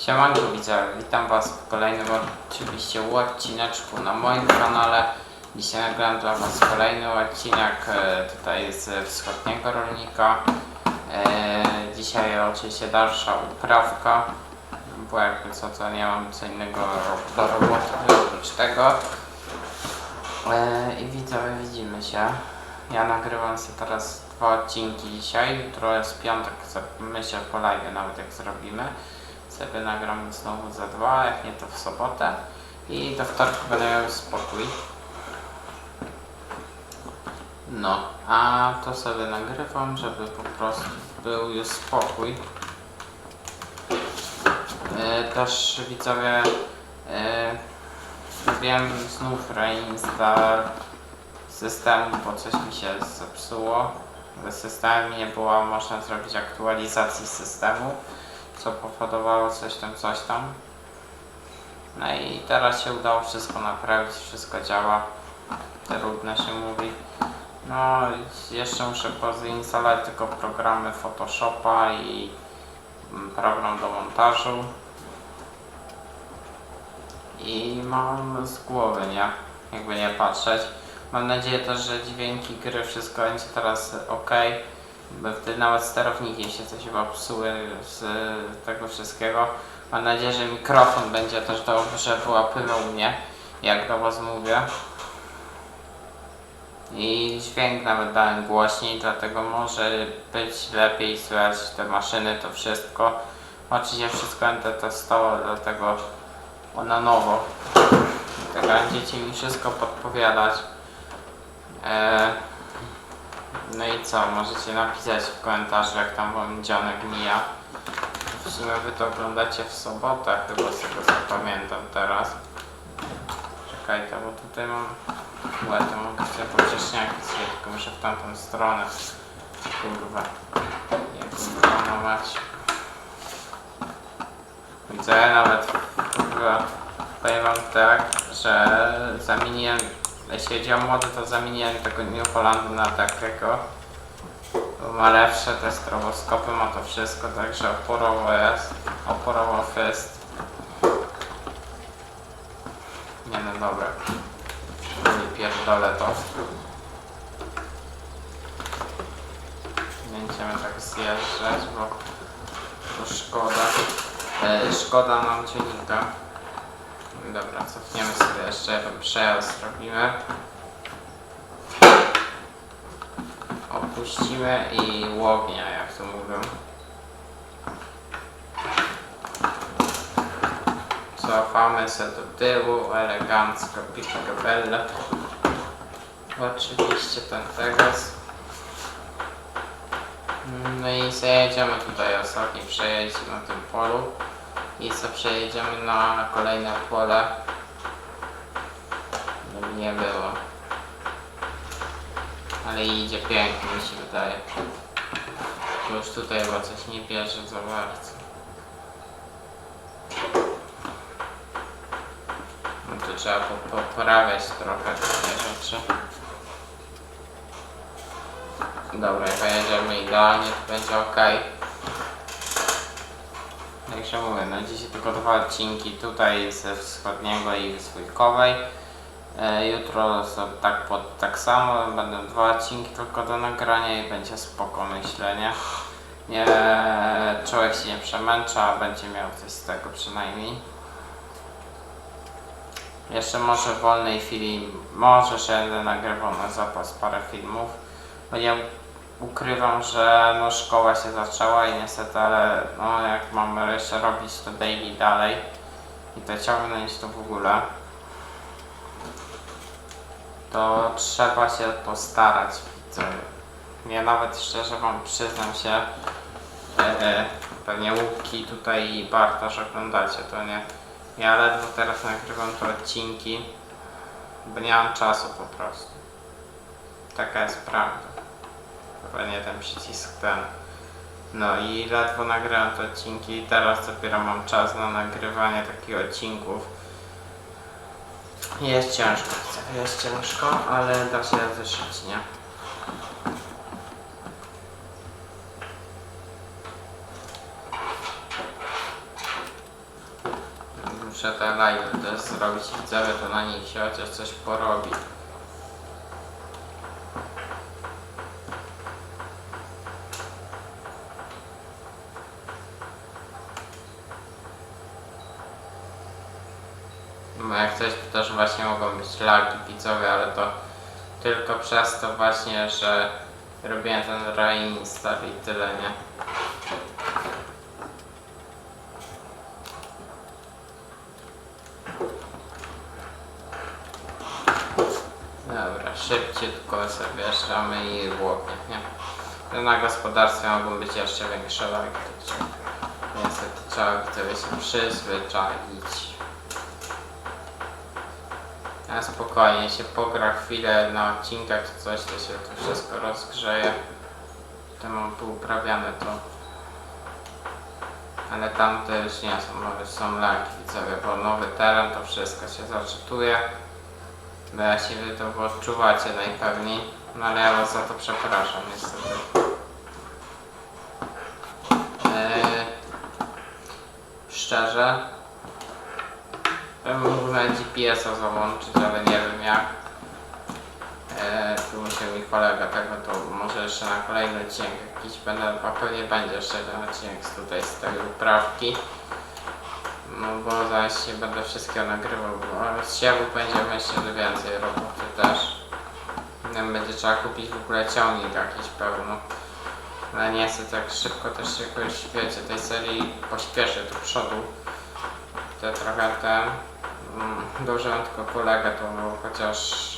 Siemanko witam was w kolejnym oczywiście odcineczku na moim kanale. Dzisiaj nagram dla was kolejny odcinek e, tutaj z wschodniego rolnika. E, Dzisiaj oczywiście dalsza uprawka, bo jakby co to nie mam co innego do roboty oprócz tego. E, I widzowie widzimy się. Ja nagrywam sobie teraz dwa odcinki dzisiaj, jutro jest piątek, myślę po live nawet jak zrobimy sobie nagram znowu za dwa, jak nie to w sobotę i do wtorku będę miał spokój. No, a to sobie nagrywam, żeby po prostu był już spokój. E, też widzowie e, zrobiłem znów reinstall systemu, bo coś mi się zepsuło. W systemie nie było można zrobić aktualizacji systemu co powodowało coś tam, coś tam. No i teraz się udało wszystko naprawić, wszystko działa. Trudno się mówi. No jeszcze muszę pozinstalować tylko programy Photoshopa i mm, program do montażu. I mam z głowy, nie? Jakby nie patrzeć. Mam nadzieję też, że dźwięki gry, wszystko będzie teraz ok. Nawet sterowniki się coś chyba psuły z tego wszystkiego. Mam nadzieję, że mikrofon będzie też dobrze wyłapywał mnie, jak do Was mówię. I dźwięk nawet dałem głośniej, dlatego może być lepiej słychać te maszyny, to wszystko. Oczywiście wszystko będę testował, dlatego na nowo. Tak będziecie mi wszystko podpowiadać. Eee, no i co, możecie napisać w komentarzu jak tam wam dzionek mija. W sumie wy to oglądacie w sobotę chyba z tego co pamiętam teraz. Czekaj, to bo tutaj mam... Łe, to sobie powcześniaki sobie, tylko muszę w tamtą stronę. Kurwa. Jak planować. Widzę nawet kurwa, powiem wam tak, że zamieniłem jeśli chodzi o młody, to zamieniłem tego New Hollanda na takiego. Bo ma lepsze te stroboskopy, ma to wszystko, także oporowo jest. Oporowo jest. Nie no dobra. Nie pierdolę to. Będziemy tak zjeżdżać, bo to szkoda. E, szkoda nam ciągnika. Dobra, cofniemy sobie jeszcze przejazd zrobimy. Opuścimy i łownia, jak to mówią. Cofamy się do tyłu, elegancko, picacabella. Oczywiście ten teraz. No i zajedziemy tutaj ostatni przejeźdź na tym polu i co przejedziemy na kolejne pole. Żeby nie było. Ale idzie pięknie mi się wydaje. Już tutaj chyba coś nie bierze za bardzo. No trzeba po, poprawiać trochę te rzeczy. Dobra, jak idealnie, to będzie ok. Mówię, no dzisiaj tylko dwa odcinki tutaj ze wschodniego i z dwójkowej. E, jutro są tak, pod, tak samo, będą dwa odcinki tylko do nagrania i będzie spoko myślę, nie? Człowiek się nie przemęcza, będzie miał coś z tego przynajmniej. Jeszcze może w wolnej chwili, może się będę nagrywał na zapas parę filmów, bo ukrywam, że no szkoła się zaczęła i niestety, ale no jak mamy jeszcze robić to daily dalej i to ciągnąć to w ogóle, to trzeba się postarać. Ja nawet szczerze wam przyznam się, e, pewnie Łuki tutaj i Bartosz oglądacie, to nie. Ja ledwo teraz nagrywam te odcinki, bo nie mam czasu po prostu. Taka jest prawda. Chyba nie ten przycisk ten. No i ledwo nagrałem te odcinki i teraz dopiero mam czas na nagrywanie takich odcinków. Jest ciężko, jest ciężko, ale da się wyszbyć, nie? muszę te live też zrobić widzowie, to na nich się chociaż coś porobi. No jak coś to też właśnie mogą być lagi widzowie, ale to tylko przez to właśnie, że robiłem ten reinstall i tyle, nie? Dobra, szybciutko sobie wjeżdżamy i łopnie, nie? To Na gospodarstwie mogą być jeszcze większe lagi, niestety trzeba się przyzwyczaić. A spokojnie się pogra chwilę na odcinkach czy coś, to się to wszystko rozgrzeje. To mam pouprawiane to. Ale tamte już nie są, nowe są lagi widzowie, bo nowy teren to wszystko się zaczytuje. No ja się wy to odczuwacie najpewniej, no ale ja was za to przepraszam niestety. Eee, szczerze, bym mógł na GPS-a załączyć, ale nie wiem jak. Eee, tu musi mi kolega tego, to może jeszcze na kolejny odcinek jakiś będę, a pewnie będzie jeszcze jeden odcinek z tutaj z tej uprawki. No bo zaś się będę wszystkiego nagrywał, bo z siewów będzie myślę, że więcej roboty też. Nam będzie trzeba kupić w ogóle ciągnik jakiś pełno. Ale nie chcę tak szybko też jakoś, wiecie, tej serii pośpieszę do przodu. Te trochę te... Mm, dobrze mam tylko kolegę, to chociaż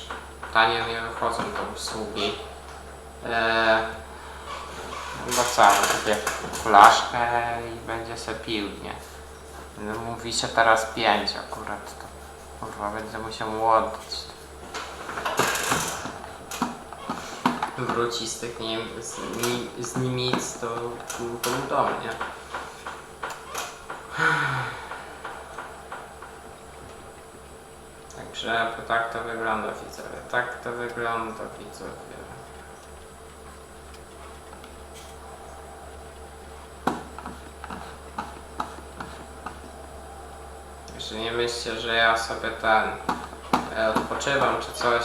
tanie nie wychodzą te usługi. Eee, bo co, kupię flaszkę i będzie se pił, nie? No, Mówi się teraz 5 akurat to. Kurwa, będę musiał oddać. Wróci z tych nim, z, ni, z Niemiec to, to do mnie. Także to tak to wygląda widzowie. Tak to wygląda widzowie. Jeszcze nie myślcie, że ja sobie ten e, odpoczywam czy coś.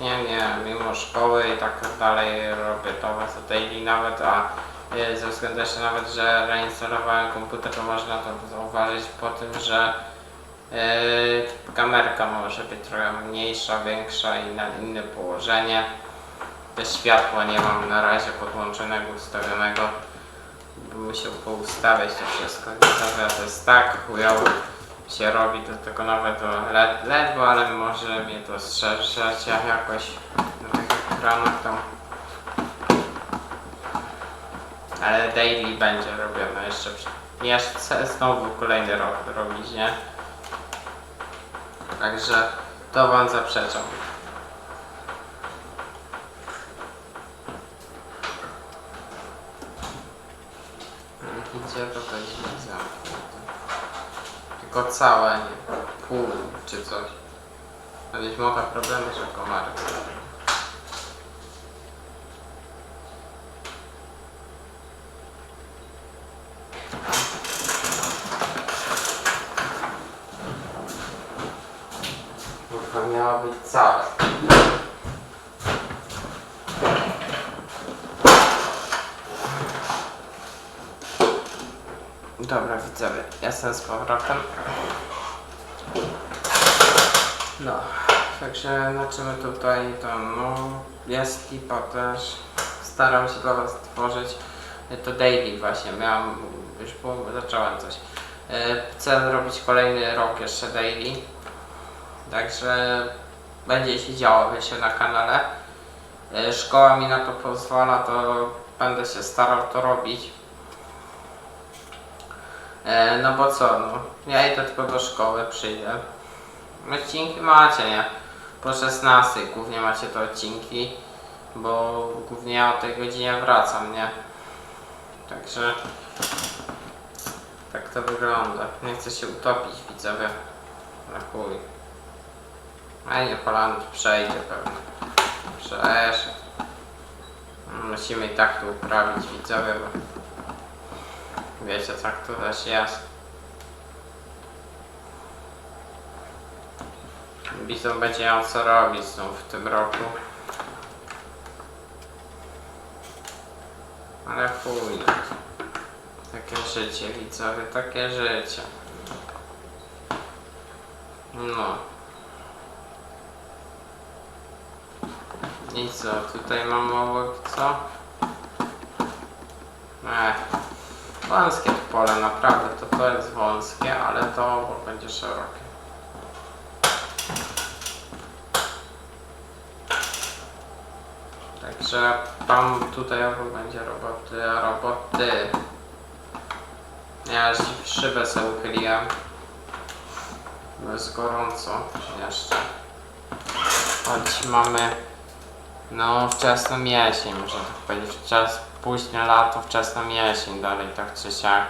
Nie, nie, nie, mimo szkoły i tak dalej robię to za daily nawet, a e, ze względu jeszcze nawet, że reinstalowałem komputer, to można to zauważyć po tym, że kamerka może być trochę mniejsza, większa i na inne położenie. Te światła nie mam na razie podłączonego, ustawionego. Bym musiał poustawiać to wszystko. To jest tak chujowo się robi do tego nawet led, ledwo, ale może mnie to strzeżeć jakoś na tych ekranach tam. Ale daily będzie robione jeszcze. Jeszcze znowu kolejny rok robić, nie? Także to wam zaprzeczam. Widzicie, to to źle zamknięte. Tylko całe, nie pół czy coś. Kiedyś mogła problemy, że komary. Kurwa, miała być całe. Dobra, widzowie, jestem z powrotem. No, także na czym tutaj to no, jest lipa też. Staram się dla Was tworzyć to daily właśnie, miałam, już było, zacząłem coś. E, Chcę robić kolejny rok jeszcze daily. Także będzie się działo, wiecie, na kanale. E, Szkoła mi na to pozwala, to będę się starał to robić. E, no bo co, no, ja idę tylko do szkoły, przyjdę. Odcinki macie, nie? Po 16 głównie macie te odcinki, bo głównie ja o tej godzinie wracam, nie? Także tak to wygląda. Nie chcę się utopić, widzowie. Na chuj. A nie, Poland przejdzie pewnie. Przeszedł. Musimy i tak to uprawić, widzowie, bo wiecie, tak to też jest. Bizon będzie miał co robić znów w tym roku. Ale chuj. no. Takie życie widzowie, takie życie. No. I co, tutaj mam obok co? Ech. Wąskie to pole, naprawdę to to jest wąskie, ale to obok będzie szerokie. Także tam tutaj obok będzie roboty, a roboty. Ja już szybę sobie uchyliłem. Bo jest gorąco jeszcze. Choć mamy no wczesną jesień, można tak powiedzieć. Wczes, późne lato, wczesną jesień dalej, tak czy siak.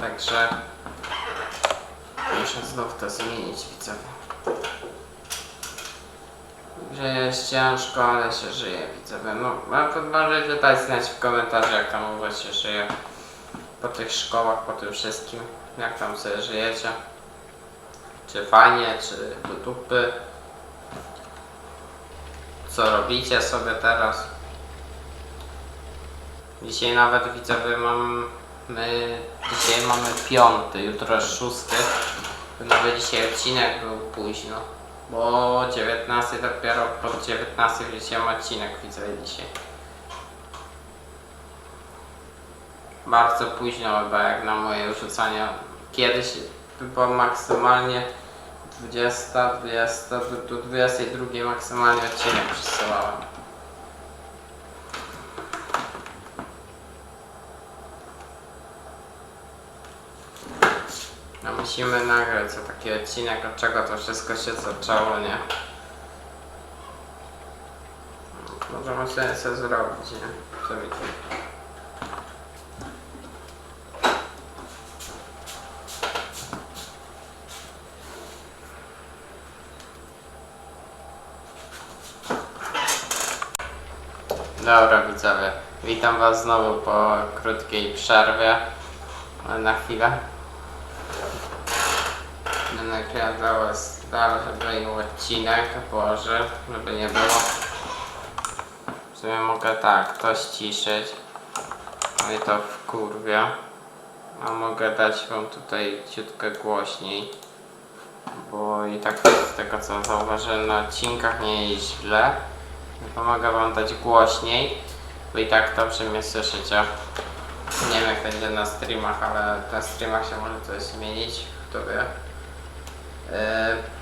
Także muszę znów to zmienić widzowie. Że jest ciężko, ale się żyje, widzowie. No, możecie dać znać w komentarzu, jak tam u was się żyje. Po tych szkołach, po tym wszystkim. Jak tam sobie żyjecie. Czy fajnie, czy do dupy. Co robicie sobie teraz. Dzisiaj nawet widzowie mam... My dzisiaj mamy piąty, jutro szósty. Nawet dzisiaj odcinek był późno. Bo 19 dopiero po 19 wrzuciłem odcinek widzowie dzisiaj. Bardzo późno chyba jak na moje rzucanie. Kiedyś było maksymalnie 20, 20, do, do 22 maksymalnie odcinek przesyłałem. No musimy nagrać co taki odcinek, od czego to wszystko się zaczęło, nie? No, Możemy sobie, zrobić, nie? Dobra widzowie, witam was znowu po krótkiej przerwie na chwilę. Będę nakręcał dalej, odcinek, Boże, żeby nie było. W sumie mogę tak, to ściszyć. No i to w kurwie. A mogę dać wam tutaj ciutkę głośniej. Bo i tak z tego co zauważyłem na odcinkach nie jest źle. Pomaga wam dać głośniej, bo i tak dobrze mnie słyszycie. Nie wiem jak będzie na streamach, ale na streamach się może coś zmienić, kto wie. Yy...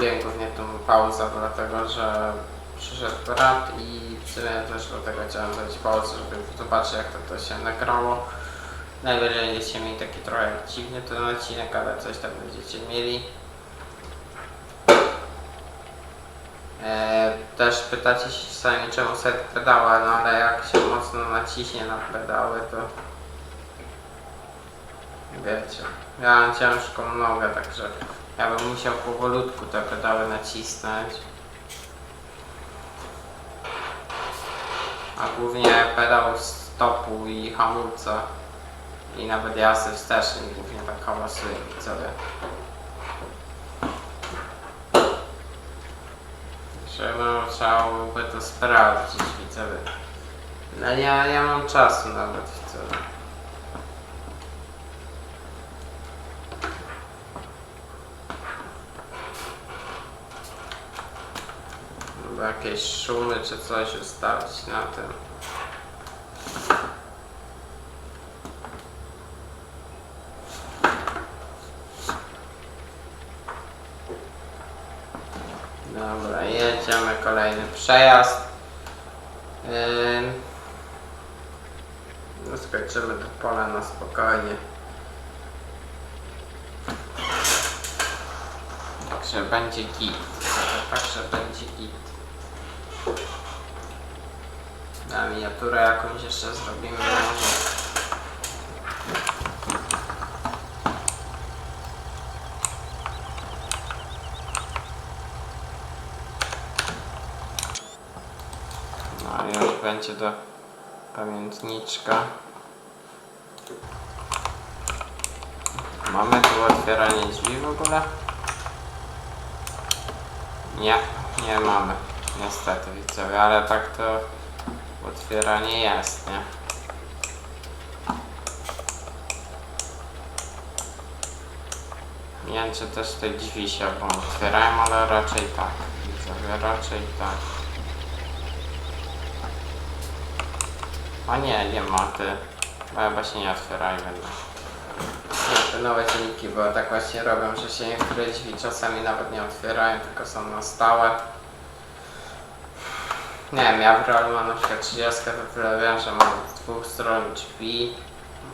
Wiem głównie tą pauzę, dlatego że przyszedł brat i w też dlatego chciałem zrobić pauzę, żeby zobaczyć jak to, to się nagrało. Najwyżej będziecie mieli taki trochę dziwny ten odcinek, ale coś tam będziecie mieli. E, też pytacie się czasami czemu set pedała, no ale jak się mocno naciśnie na pedały to wiecie, ja mam ciężką nogę, także ja bym musiał powolutku te pedały nacisnąć. A głównie pedał stopu i hamulca i nawet jazdy wstecznej głównie tak hałasuje widzowie. Trzeba, trzeba to sprawdzić, widzowie. No ja, ja mam czasu nawet, widzowie. Jakieś szumy czy coś ustawić na tym. Dobra, jedziemy kolejny przejazd. Ym... No skończymy to pole na spokojnie. Także będzie git. Także będzie git. Na miniaturę jakąś jeszcze zrobimy może. No będzie do pamiętniczka. Mamy tu otwieranie drzwi w ogóle? Nie, nie mamy. Niestety widzowie, ale tak to otwieranie jest, nie? Nie wiem, czy też te drzwi się otwierają, ale raczej tak. Widzowie, raczej tak. A nie, nie ma ty. Chyba się nie otwierają jednak. Nie, te nowe silniki, bo tak właśnie robią, że się niektóre drzwi czasami nawet nie otwierają, tylko są na stałe. Nie wiem, ja w realu mam na przykład 30, to tyle wiem, że mam z dwóch stron drzwi.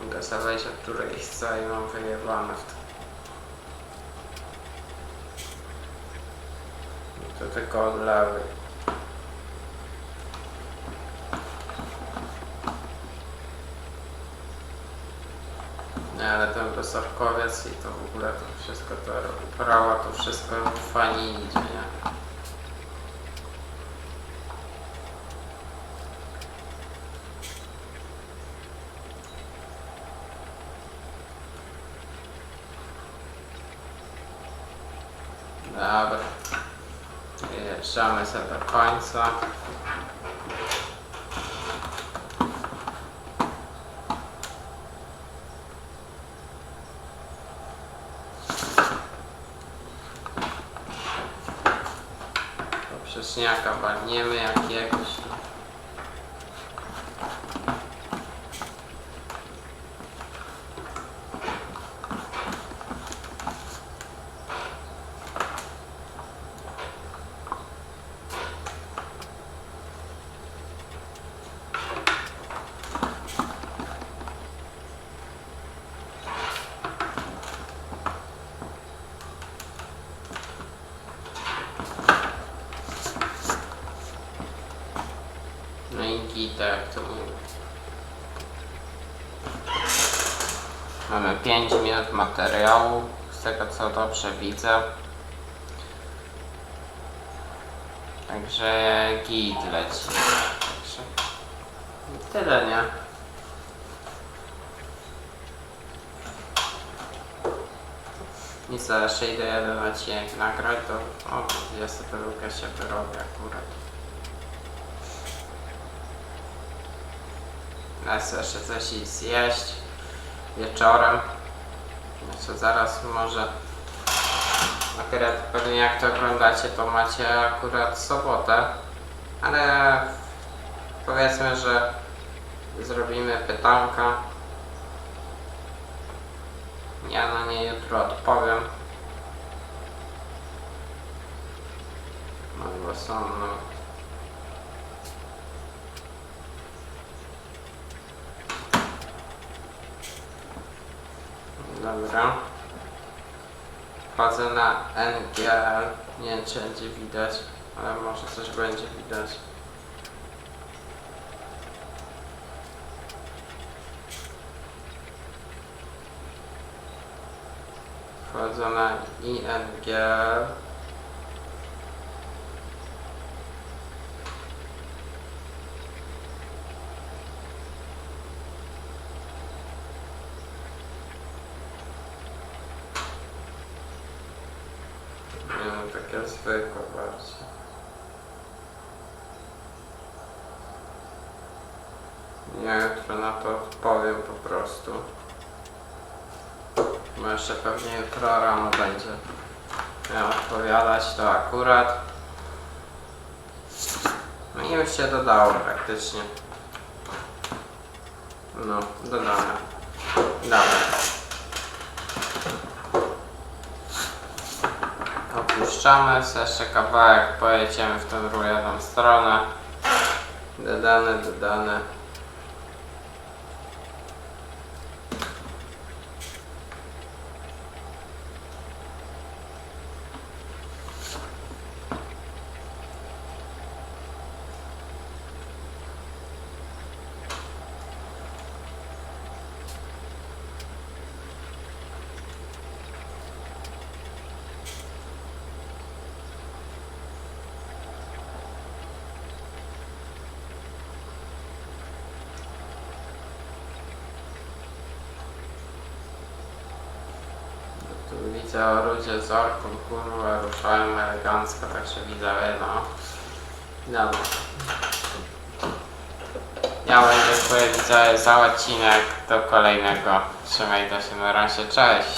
Mogę sobie wejść od której chcę i mam wyjebane w to. To tylko od lewej. Nie, wysokowiec i to w ogóle to wszystko, to prawa, to wszystko fajnie idzie, nie? Dobra. Jeżdżamy sobie do końca. Poprzeczniaka walniemy jakiegoś. To mówię. Mamy 5 minut materiału, z tego co dobrze widzę. Także git leci. Także tyle, nie? Nic, jeszcze idę jeden odcinek nagrać, to o, 22 się wyrobię akurat. Lecę jeszcze coś zjeść wieczorem. Znaczy zaraz może akurat pewnie jak to oglądacie to macie akurat sobotę. Ale powiedzmy, że zrobimy pytanka. Ja na nie jutro odpowiem. No bo są no, Dobra. Wchodzę na NGL. Nie wiem czy będzie widać, ale może coś będzie widać. Wchodzę na INGL. Nie no, takie zwykłe bardziej. Ja jutro na to odpowiem po prostu. Bo jeszcze pewnie jutro rano będzie miał odpowiadać to akurat. No i już się dodało praktycznie. No, dodane. Dobra. Sobie jeszcze kawałek pojedziemy w tę jedną stronę. Dodane, dodane. Widzę ludzie z orką, kurwa, ruszają elegancko, także widzę, no. No. Ja będę dziękuję widzowie za odcinek, do kolejnego. Trzymaj się na razie, cześć!